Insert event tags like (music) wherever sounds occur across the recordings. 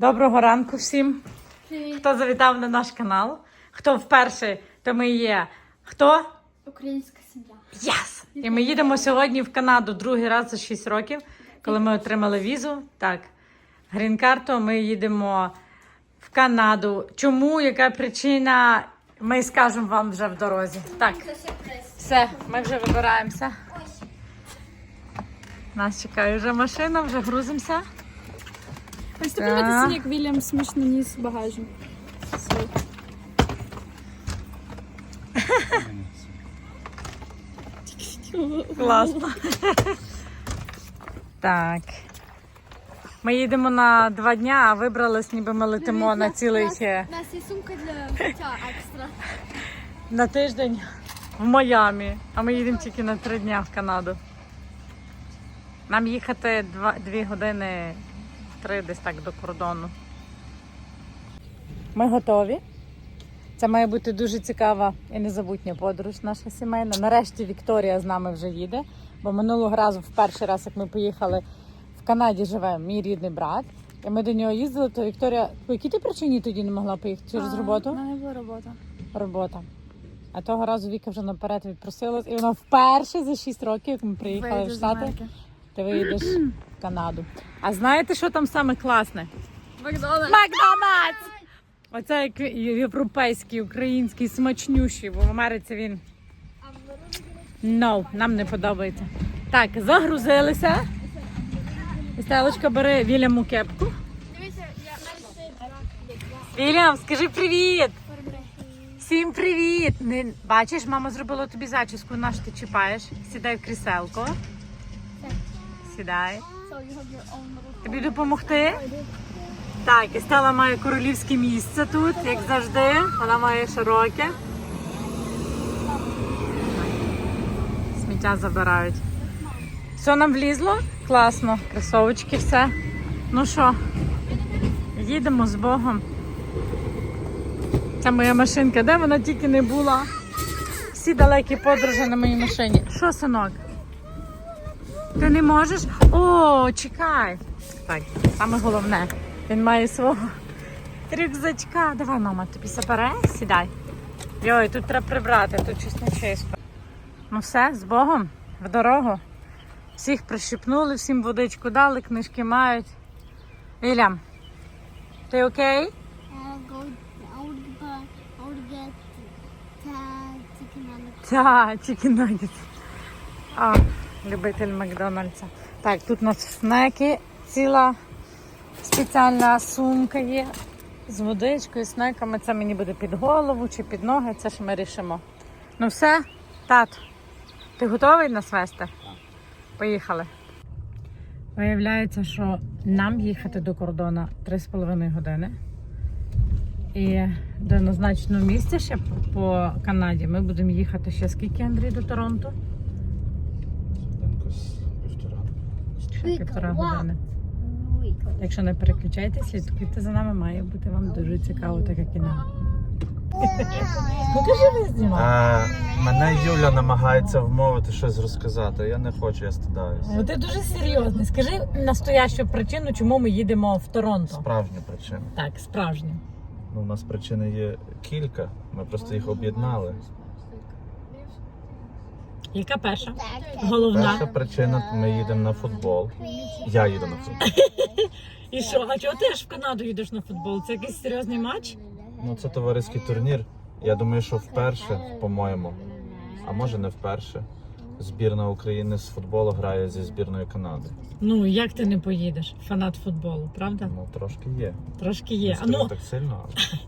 Доброго ранку всім. Хто завітав на наш канал? Хто вперше, то ми є. Хто? Українська сім'я. Yes! І ми їдемо сьогодні в Канаду другий раз за 6 років, коли ми отримали візу. Так, грін-карту, ми їдемо в Канаду. Чому? Яка причина? Ми скажемо вам вже в дорозі. Так, все, ми вже вибираємося. Нас чекає вже машина, вже грузимося. Ось Так. подивитися, як Вільям смішно ніс багажник. (laughs) Класно. Так. Ми їдемо на два дня, а вибрались, ніби ми летимо на цілий У нас є сумка для життя екстра. на тиждень в Майамі. А ми їдемо тільки на три дня в Канаду. Нам їхати два, дві години, три десь так до кордону. Ми готові. Це має бути дуже цікава і незабутня подорож наша сімейна. Нарешті Вікторія з нами вже їде, бо минулого разу, в перший раз, як ми поїхали в Канаді, живе мій рідний брат. І ми до нього їздили, то Вікторія, по якій ти причині тоді не могла поїхати через У роботу? мене була робота. Робота. А того разу Віка вже наперед відпросилась, і вона вперше за 6 років, як ми приїхали в Штати. Ти виїдеш в (clears throat) Канаду. А знаєте, що там саме класне? Макдональдс. Макдональдс! Оце як європейський, український, смачнющий, бо в Америці він. No, нам не подобається. Так, загрузилися. Стелочка бери Вільяму кепку. Дивіться, я Вільям, скажи привіт! Всім привіт! Не, бачиш, мама зробила тобі зачіску, на що ти чіпаєш? Сідай в кріселко. Сідай. Тобі допомогти? Так, і Стела має королівське місце тут, як завжди. Вона має широке. Сміття забирають. Все нам влізло? Класно. Кросовочки, все. Ну що, їдемо з Богом. Це моя машинка, де вона тільки не була. Всі далекі подорожі на моїй машині. Що, синок? Ти не можеш? О, чекай. Так, саме головне. Він має свого рюкзачка. Давай, мама, тобі забере, сідай. Йой, тут треба прибрати, тут щось не чисто. Ну все, з Богом, в дорогу. Всіх прищипнули, всім водичку дали, книжки мають. Вілям, ти окей? Uh. Та, chicken nuggets. А, любитель Макдональдса. Так, тут у нас снеки, ціла спеціальна сумка є з водичкою, снеками. Це мені буде під голову чи під ноги, це ж ми рішимо. Ну все, тат, ти готовий нас вести? Поїхали. Виявляється, що нам їхати до кордону 3,5 години. І до назначеного місця ще по- по Канаді ми будемо їхати ще скільки, Андрій, до Торонто? Якось півтора. Ще Віка, півтора години. Якщо не переключайтесь, слідкуйте за нами, має бути вам дуже цікаво, так як і нам. Ну ви знімаєте. А, мене Юля намагається вмовити щось розказати. Я не хочу, я стидаюся. Ну ти дуже серйозний. Скажи настоящу причину, чому ми їдемо в Торонто. Справжня причина. Так, справжню. Ну, у нас причин є кілька. Ми просто їх об'єднали. Яка перша? Головна. Перша причина ми їдемо на футбол. Я їду на футбол. (laughs) І що? А чого ти аж в Канаду їдеш на футбол? Це якийсь серйозний матч? Ну, це товариський турнір. Я думаю, що вперше, по-моєму, а може не вперше. Збірна України з футболу грає зі збірною Канади. Ну як ти не поїдеш? Фанат футболу, правда? Ну, трошки є. Трошки Не є. А ну так сильно, але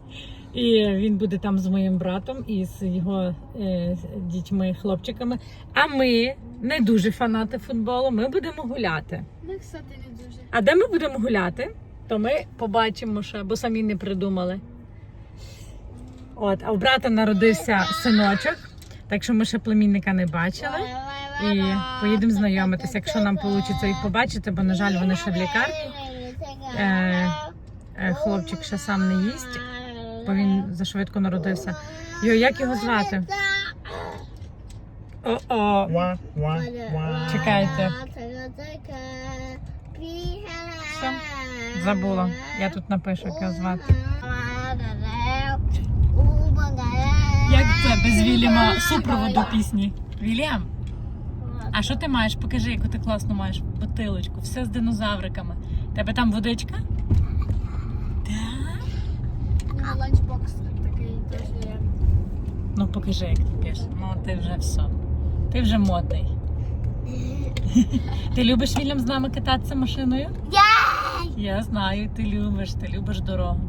І він буде там з моїм братом і з його е, дітьми, хлопчиками. А ми не дуже фанати футболу. Ми будемо гуляти. Ми, кстати, не дуже. А де ми будемо гуляти, то ми побачимо ще, бо самі не придумали. От, а у брата народився синочок, так що ми ще племінника не бачили. І поїдемо знайомитися, якщо нам вийде їх побачити, бо, на жаль, вони ще в лікарні. Е, Е, Хлопчик ще сам не їсть, бо він зашвидко народився. Йо, як його звати? О-о. Чекайте. Що? Забула. Я тут напишу, як його звати. Як це без Вільяма супроводу пісні? Вільям, а що ти маєш? Покажи, яку ти класно маєш бутилочку. Все з динозавриками. Тебе там водичка? Так. На ланчбокс такий теж є. Ну покажи, як ти п'єш. Ну ти вже все. Ти вже модний. Ти любиш Вільям з нами кататися машиною? Я знаю, ти любиш, ти любиш дорогу.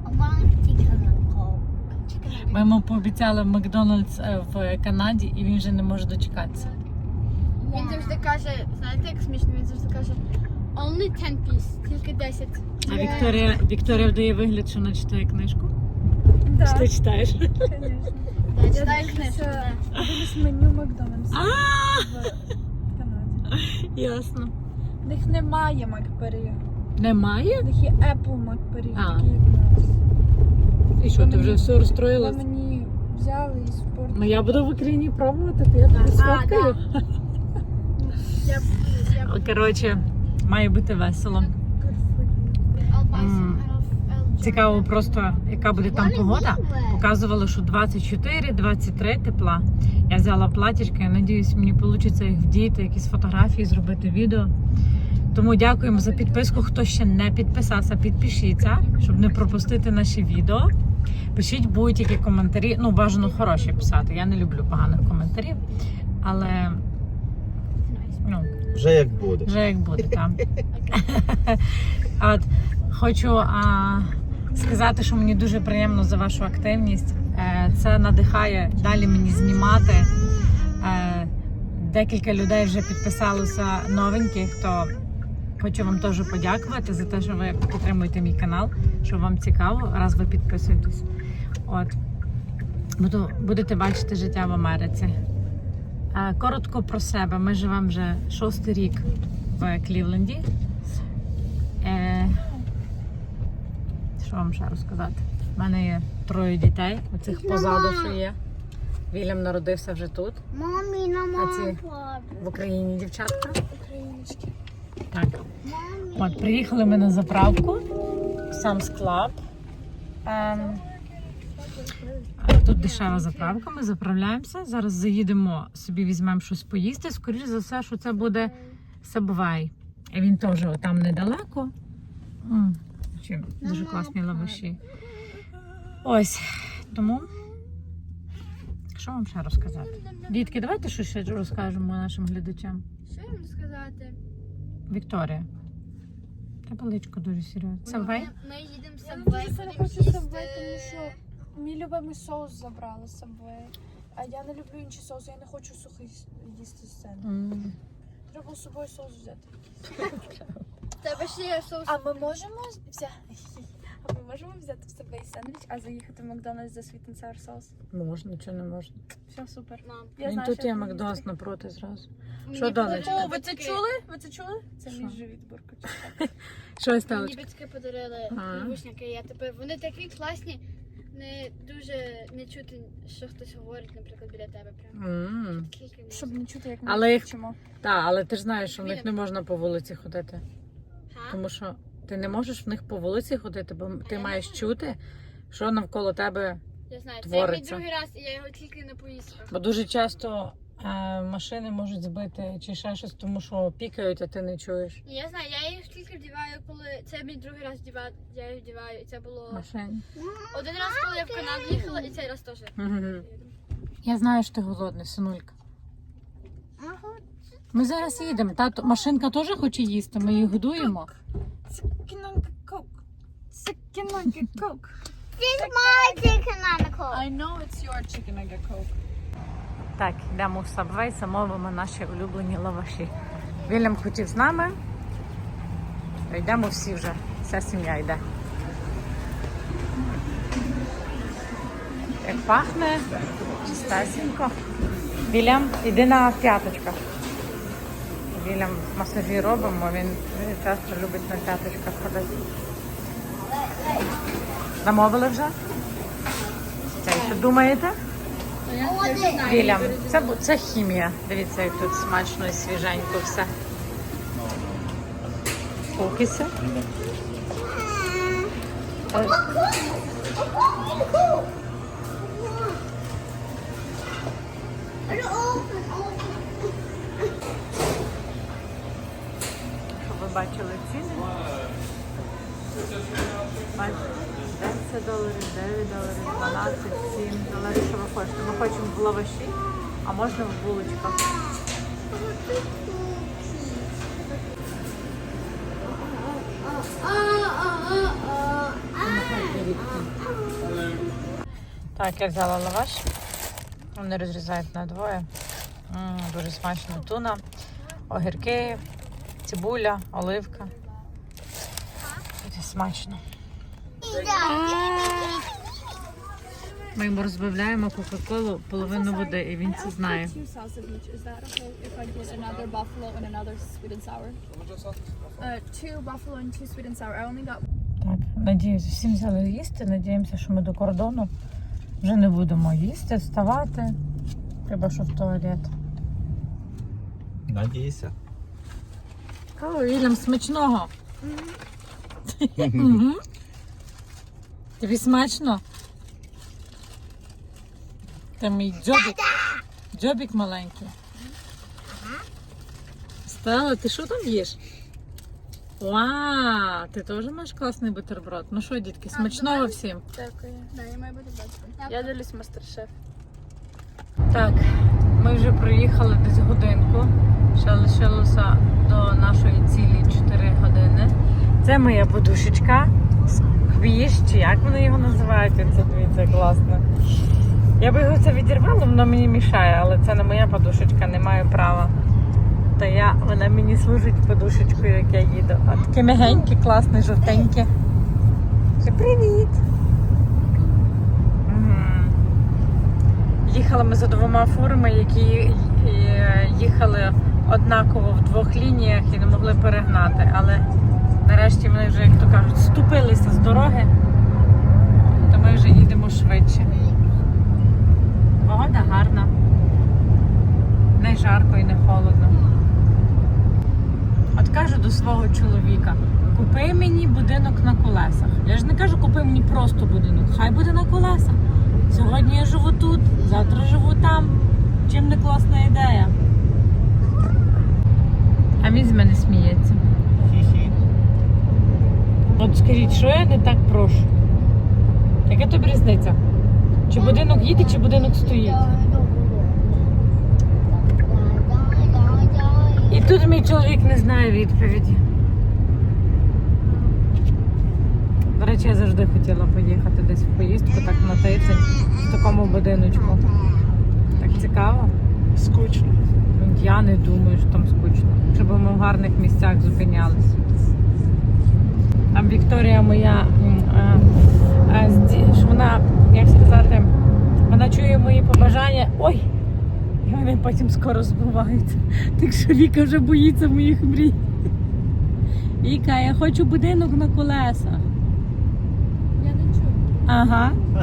Ми йому пообіцяли в Макдональдс е, в Канаді, і він вже не може дочекатися. Він завжди каже, знаєте, як смішно, він завжди каже only 10 piece, тільки 10. А Вікторія, Вікторія вдає вигляд, що вона читає книжку. Да, Чи ти читаєш? звісно. Читаю книжку. Дивлюсь меню Макдональдс А, в Канаді. Ясно. В них немає Макбері. Немає? В них є Apple Макбері, А. такі як у нас. І що, ти вже все розстроїла? мені взяли і спорт. Ну я буду в Україні пробувати, то я тобі сфоткаю. (laughs) Я, я Коротше, має бути весело. Цікаво просто, яка буде там погода. Показувало, що 24-23 тепла. Я взяла платічки, я надіюсь, мені вийде їх вдіяти, якісь фотографії, зробити відео. Тому дякуємо за підписку. Хто ще не підписався, підпишіться, щоб не пропустити наші відео. Пишіть будь-які коментарі. Ну, бажано хороші писати. Я не люблю поганих коментарів, але ну, Вже як буде. вже як буде, там. (laughs) От хочу а, сказати, що мені дуже приємно за вашу активність. Е, Це надихає далі мені знімати. Е, Декілька людей вже підписалося новеньких, то хочу вам теж подякувати за те, що ви підтримуєте мій канал, що вам цікаво, раз ви підписуєтесь. От. Буду, будете бачити життя в Америці. Е, Коротко про себе. Ми живемо вже шостий рік в Клівленді. Що вам ще розказати? У мене є троє дітей, оцих позаду, що є. Вільям народився вже тут, Мамі, на А ці? в Україні дівчатка. Українські. Так. От, приїхали ми на заправку Sam's Club. Ем, тут дешева заправка, ми заправляємося. Зараз заїдемо, собі візьмемо щось поїсти. Скоріше за все, що це буде Subway. І він теж там недалеко. М, Дуже класні лаваші. Ось. Тому. Що вам ще розказати? Дітки, давайте щось ще розкажемо нашим глядачам. Що їм сказати? Вікторія. Тебе личко дуже серйозно. Subway? Ми, їдемо з Я дуже будемо хочу. Subway, тому що мій любимий соус забрали з Subway. А я не люблю інші соуси, я не хочу сухий їсти з сцени. М. Треба з собою соус взяти. (laughs) Тебе ще є соус. А ми можемо взяти. (laughs) А ми можемо взяти в Subway сендвіч, а заїхати в Макдональдс за sweet and sour соус? Можна, чи не можна. Все супер. Мам, Я Він знаю, тут що є Макдональдс напроти зразу. мені Що, подарили О, ви це чули? Ви це чули? Це (laughs) Що? мій живіт буркоче. Що Мені сталочка? батьки подарили А. навушники, я тепер вони такі класні, не дуже не чути, що хтось говорить, наприклад, біля тебе. Прям Тільки Щоб не чути, як ми Але їх- вчимо. Так, але ти ж знаєш, що в них не можна по вулиці ходити. Тому що ти не можеш в них по вулиці ходити, бо ти я маєш чути, що навколо тебе. Я знаю, це мій другий раз, і я його тільки на поїздках. Бо дуже часто е, машини можуть збити чи ще щось, тому що пікають, а ти не чуєш. Я знаю, я їх тільки вдіваю, коли це мій другий раз вдіваю, я їх вдіваю, і це було Машині. один раз, коли я в Канаду їхала, і цей раз теж. Мгм. Я знаю, що ти голодний, синулька. Ми зараз їдемо. Тато, машинка теж хоче їсти, ми її годуємо. This is my chicken the cold. I know it's your chicken nugget coke. Так, йдемо в Subway, замовимо наші улюблені лаваші. Вільям хотів з нами. Йдемо всі вже. Вся сім'я йде. Як пахне, чистесенько. Вільям, іди на п'яточках. Вільям масажі робимо, він часто любить на п'яточках ходити. Замовили вже? Це що думаєте? Вільям, це, це хімія. Дивіться, як тут смачно і свіженько все. Кукіси. Е, бачили ціни. Бачите, 10 доларів, 9 доларів, 12, 7, залежить, що ви хочете. Ми хочемо в лаваші, а можна в булочках. Так, я взяла лаваш. Вони розрізають на двоє. Дуже смачно туна, огірки, цибуля, оливка. Це смачно. Ми йому розбавляємо Кока-Колу половину води, і він це знає. Uh, Так, надіюсь, всім взяли їсти. Надіємося, що ми до кордону вже не будемо їсти, вставати. Треба що в туалет. Надійся. О, Вільям, смачного. Мгм. Тобі смачно? Це мій дзьобік. Дзьобік маленький. Стала, ти що там їш? Вау, ти теж маєш класний бутерброд. Ну що, дітки, смачного всім. Дякую. Да, я маю бути бачити. Я дивлюсь мастер-шеф. Так, ми вже проїхали десь годинку. Ще лишилося до нашої цілі 4 години. Це моя подушечка. Сквіш, чи як вони його називають? Це дивіться класно. Я би його це відірвала, воно мені мішає, але це не моя подушечка, не маю права. То я, вона мені служить подушечкою, як я їду. А таке м'ягеньке, класне, жовтеньке. Привіт! Мгм. Їхали ми за двома фурами, які е, їхали однаково в двох лініях і не могли перегнати. Але нарешті вони вже, як то кажуть, ступилися з дороги, то ми вже їдемо швидше. Погода гарна. Не жарко і не холодно. От кажу до свого чоловіка: купи мені будинок на колесах. Я ж не кажу, купи мені просто будинок, хай буде на колесах. Сьогодні я живу тут, завтра живу там. Чим не класна ідея? А він з мене сміється. От скажіть, що я не так прошу? Яка тобі різниця? Чи будинок їде, чи будинок стоїть? І тут мій чоловік не знає відповіді. До речі, я завжди хотіла поїхати десь в поїздку, так на тиждень, в такому будиночку. Так цікаво. Скучно. Я не думаю, що там скучно. Щоб ми в гарних місцях зупинялись. Там Вікторія моя, м, е, е, ді- що вона, як сказати, вона чує мої побажання. Ой! І вони потім скоро збуваються. Так що Віка вже боїться моїх мрій. Віка, я хочу будинок на колесах. Ага. (laughs)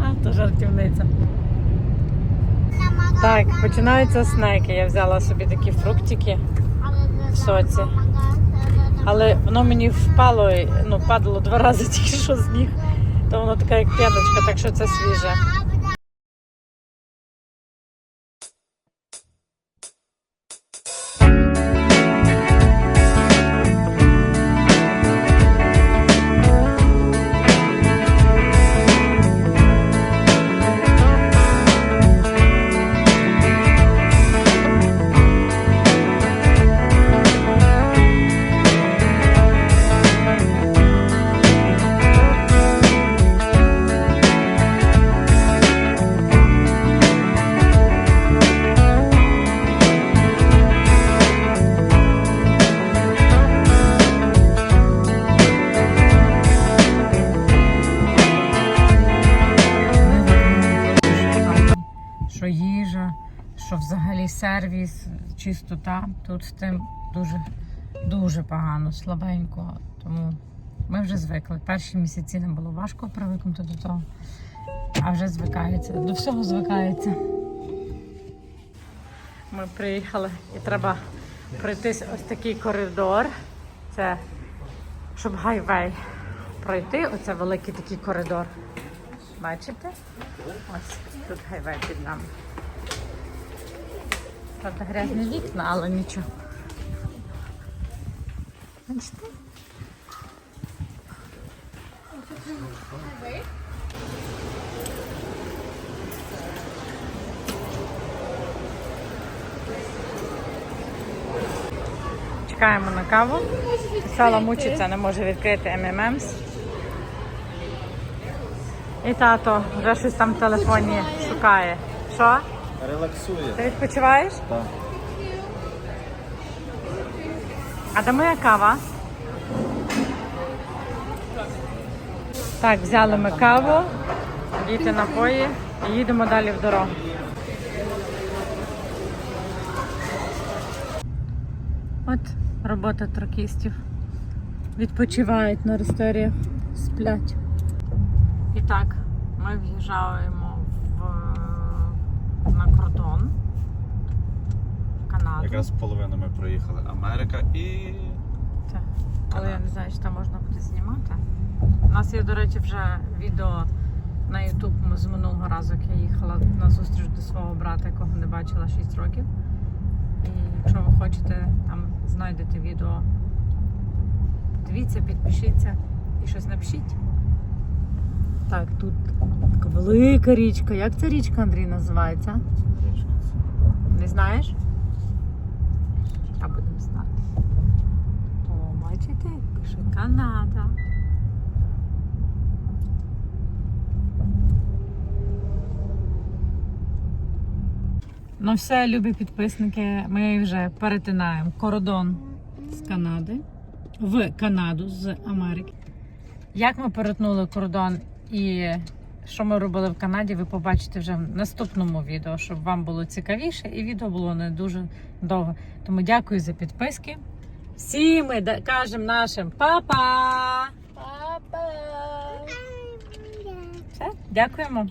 а, то жартівниця. Так, починаються снеки. Я взяла собі такі фруктики, в соці. але воно мені впало, ну, падало два рази (laughs) тільки що з ніг. То воно така як п'яточка, так що це свіже. Взагалі сервіс, чистота. Тут з тим дуже, дуже погано, слабенько. Тому ми вже звикли. Перші місяці нам було важко привикнути до того, а вже звикається. До всього звикається. Ми приїхали і треба пройтись ось такий коридор. Це щоб гайвей пройти, оце великий такий коридор. Бачите? Ось тут гайвей під нами. Правда, грязні вікна, але нічого. Бачите? Чекаємо на каву. Сала мучиться, не може відкрити МММС. І тато вже щось там в телефоні шукає. Що? Релаксує. Ти відпочиваєш? Так. А де моя кава? Так, взяли ми каву, діти напої і їдемо далі в дорогу. От робота тракістів. Відпочивають на ресторіях, сплять. І так, ми в'їжджаємо в, на кордон. в Канаду. Якраз половину ми проїхали. Америка і. Так. Але я не знаю, чи там можна буде знімати. У нас є, до речі, вже відео на YouTube з минулого разу, як я їхала на зустріч до свого брата, якого не бачила 6 років. І якщо ви хочете, там знайдете відео. Дивіться, підпишіться і щось напишіть. Так, тут така велика річка. Як ця річка, Андрій, називається? Не знаєш? А будемо знати. О, бачите, пише Канада. Ну все, любі підписники, ми вже перетинаємо кордон з Канади в Канаду з Америки. Як ми перетнули кордон і що ми робили в Канаді, ви побачите вже в наступному відео, щоб вам було цікавіше і відео було не дуже довго. Тому дякую за підписки. Всі ми кажемо нашим па-па! Папа! Все, дякуємо.